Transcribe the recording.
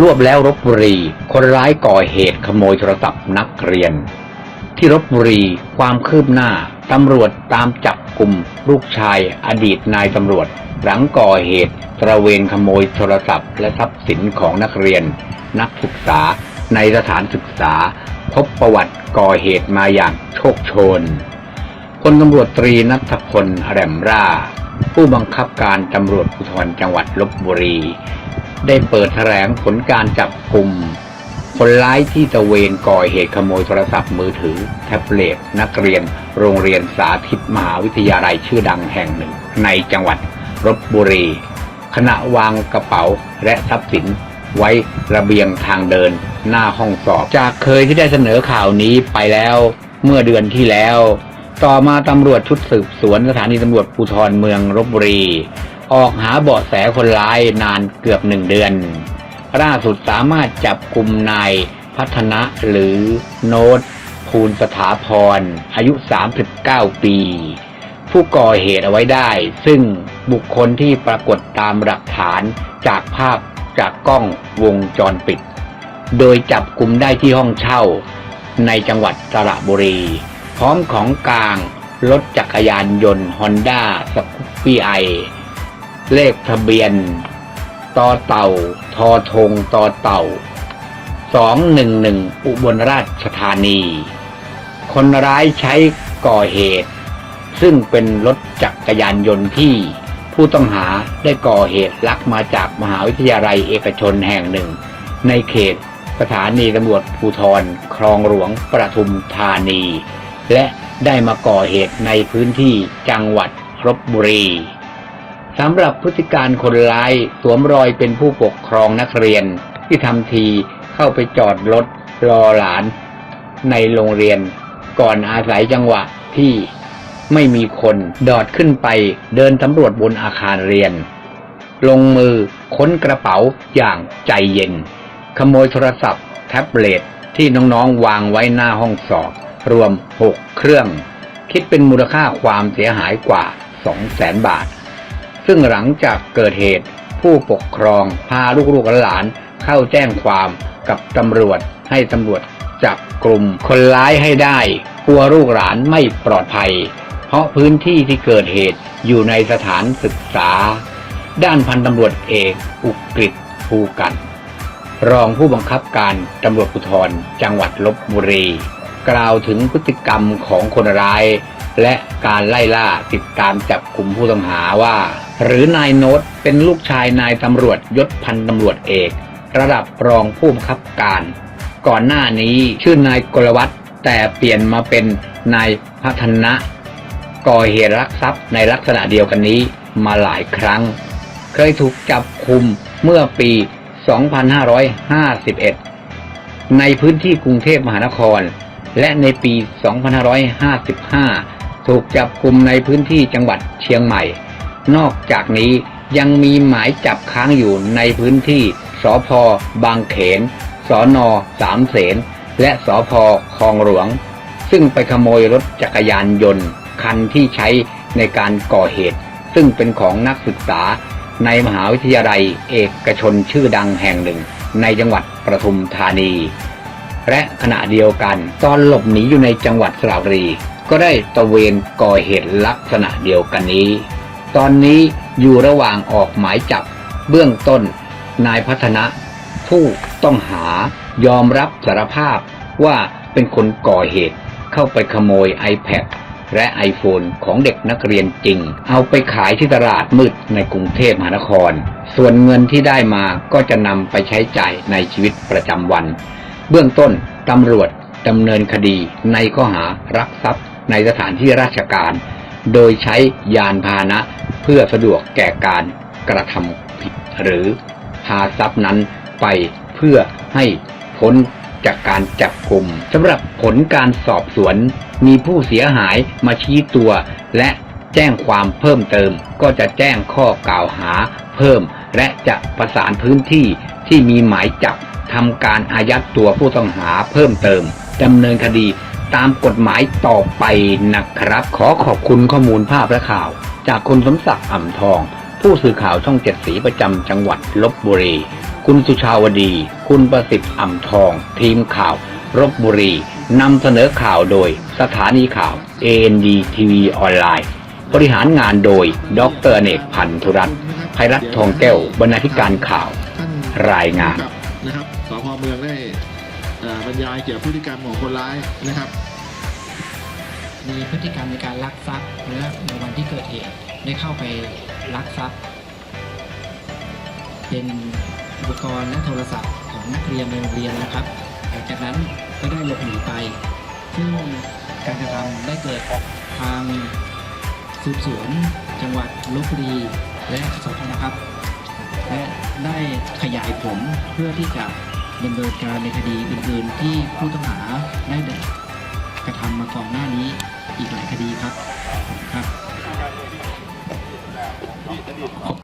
รวบแล้วรบบุรี คนร้ายก่อเหตุขโมยโทรศัพท์นักเรียน ที่รบบุรีความคืบหน้า ตำรวจตามจับกลุ่มลูกชายอดีตนายตำรวจ หลังก่อเหตุตระเวนขโมยโทรศัพท์ และทรัพย์สินของนักเรียน นักศึกษาในสถานศึกษา พบประวัติก่อเหตุมาอย่างโชคโชนพลตำรวจตรีนัทพลแรมร่า ผู้บังคับการตำรวจภูธรจังหวัดลบบุรี ได้เปิดแถลงผลการจับกลุ่ม คนร้ายที่ตะเวนก่อเหตุขโมยโทรศัพท์มือถือ แท็บเล็ตนักเรียน โรงเรียนสาธิตมหาวิทยาลัยชื่อดังแห่งหนึ่ง ในจังหวัดลบบุรี ขณะวางกระเป๋าและทรัพย์สินไว้ระเบียงทางเดินหน้าห้องสอบ จากเคยที่ได้เสนอข่าวนี้ไปแล้ว เมื่อเดือนที่แล้ว ต่อมาตำรวจชุดสืบสวนสถานีตำรวจภูธรเมืองลบบุรี ออกหาเบาะแสคนร้ายนานเกือบหนึ่งเดือน ล่าสุดสามารถจับกลุ่มนายพัฒนะหรือโน้ตภูลสถาพร อายุ 39 ปี ผู้ก่อเหตุเอาไว้ได้ ซึ่งบุคคลที่ปรากฏตามหลักฐานจากภาพจากกล้องวงจรปิด โดยจับกลุ่มได้ที่ห้องเช่า ในจังหวัดสระบุรี พร้อมของกลางรถจักรยานยนต์ฮอนด้าสกูปปี้ไอ เลขทะเบียนต่อเต่าทอทงต่อเต่าสองหนึ่งหนึ่งอุบลราชธานี คนร้ายใช้ก่อเหตุ ซึ่งเป็นรถจักรยานยนต์ที่ผู้ต้องหาได้ก่อเหตุลักมาจากมหาวิทยาลัยเอกชนแห่งหนึ่ง ในเขตสถานีตำรวจภูธรคลองหลวงประทุมธานี และได้มาก่อเหตุในพื้นที่จังหวัดลบบุรี สำหรับพฤติการคนร้ายสวมรอยเป็นผู้ปกครองนักเรียน ที่ทำทีเข้าไปจอดรถรอหลาน ในโรงเรียน ก่อนอาศัยจังหวะที่ไม่มีคนดอดขึ้นไปเดินสำรวจบนอาคารเรียน ลงมือค้นกระเป๋าอย่างใจเย็น ขโมยโทรศัพท์ แท็บเล็ตที่น้องๆ วางไว้หน้าห้องสอบ รวม 6 เครื่อง คิดเป็นมูลค่าความเสียหายกว่า 200,000 บาท ซึ่งหลังจากเกิดเหตุ ผู้ปกครองพาลูกๆหลานเข้าแจ้งความกับตำรวจให้ตำรวจจับกลุ่มคนร้ายให้ได้กลัวลูกหลานไม่ปลอดภัย เพราะพื้นที่ที่เกิดเหตุอยู่ในสถานศึกษา ด้านพันตำรวจเอกอุกฤษภูกัน รองผู้บังคับการตำรวจภูธรจังหวัดลบบุรี กล่าวถึงพฤติกรรมของคนร้าย และการไล่ล่าติดตามจับกลุ่มผู้ต้องหาว่า หรือนายโนตเป็นลูกชายนายตำรวจยศพันตำรวจเอก ระดับรองผู้บังคับการ ก่อนหน้านี้ชื่อนายกลวัตแต่เปลี่ยนมาเป็นนายพัฒนะก่อเหตุลักทรัพย์ในลักษณะเดียวกันนี้มาหลายครั้ง เคยถูกจับคุมเมื่อปี 2551 ในพื้นที่กรุงเทพมหานคร และในปี 2555 ถูกจับกลุ่มในพื้นที่จังหวัดเชียงใหม่ นอกจากนี้ยังมีหมายจับค้างอยู่ในพื้นที่สพบางเขน สอนอสามเสน และสพคลองหลวง ซึ่งไปขโมยรถจักรยานยนต์ คันที่ใช้ในการก่อเหตุ ซึ่งเป็นของนักศึกษาในมหาวิทยาลัยเอกชนชื่อดังแห่งหนึ่ง ในจังหวัดประทุมธานี และขณะเดียวกันตอนหลบหนีอยู่ในจังหวัดสระบุรี ก็ได้ตระเวนก่อเหตุลักษณะเดียวกันนี้ ตอนนี้อยู่ระหว่างออกหมายจับ เบื้องต้น นายพัฒนะ ผู้ต้องหายอมรับสารภาพว่าเป็นคนก่อเหตุเข้าไปขโมย iPad และ iPhone ของเด็กนักเรียนจริง เอาไปขายที่ตลาดมืดในกรุงเทพมหานคร ส่วนเงินที่ได้มาก็จะนำไปใช้จ่ายในชีวิตประจำวัน เบื้องต้นตำรวจดำเนินคดีในข้อหารักทรัพย์ ในสถานที่ราชการ โดยใช้ยานพาหนะเพื่อสะดวกแก่การกระทำผิด หรือพาทรัพย์นั้นไปเพื่อให้พ้นจากการจับกลุ่มสำหรับผลการสอบสวน มีผู้เสียหายมาชี้ตัว และแจ้งความเพิ่มเติม ก็จะแจ้งข้อกล่าวหาเพิ่ม และจะประสานพื้นที่ที่มีหมายจับทำการอายัดตัวผู้ต้องหาเพิ่มเติมดำเนินคดี ตามกฎหมายต่อไปนะครับ ขอขอบคุณข้อมูลภาพและข่าว จากคุณสมศักดิ์อ่ำทอง ผู้สื่อข่าวช่องเจ็ดสีประจำจังหวัดลบบุรี คุณสุชาวดี คุณประสิทธิ์อ่ำทอง ทีมข่าวรบบุรีนำเสนอข่าวโดยสถานีข่าว AND TV ออนไลน์บริหารงานโดย ดรอเนกพันธุรัตน์ภัยรัตนทองแก้วบรรณาธิการข่าว รายงานนะครับสพเมืองได้ บรรยายเกี่ยวกับพฤติกรรมของคนร้ายนะครับ มีพฤติกรรมในการลักทรัพย์และในวันที่เกิดเหตุได้เข้าไปลักทรัพย์ เป็นอุปกรณ์และโทรศัพท์ของนักเรียนในโรงเรียนนะครับหลังจากนั้นก็ได้หลบหนีไป ซึ่งการกระทำได้เกิดทางสืบสวนจังหวัดลบบุรีและสพนะครับ และได้ขยายผลเพื่อที่จะ ดำเนินการในคดีอื่นๆ ที่ผู้ต้องหาได้กระทำมาก่อนหน้านี้อีกหลายคดีครับครับ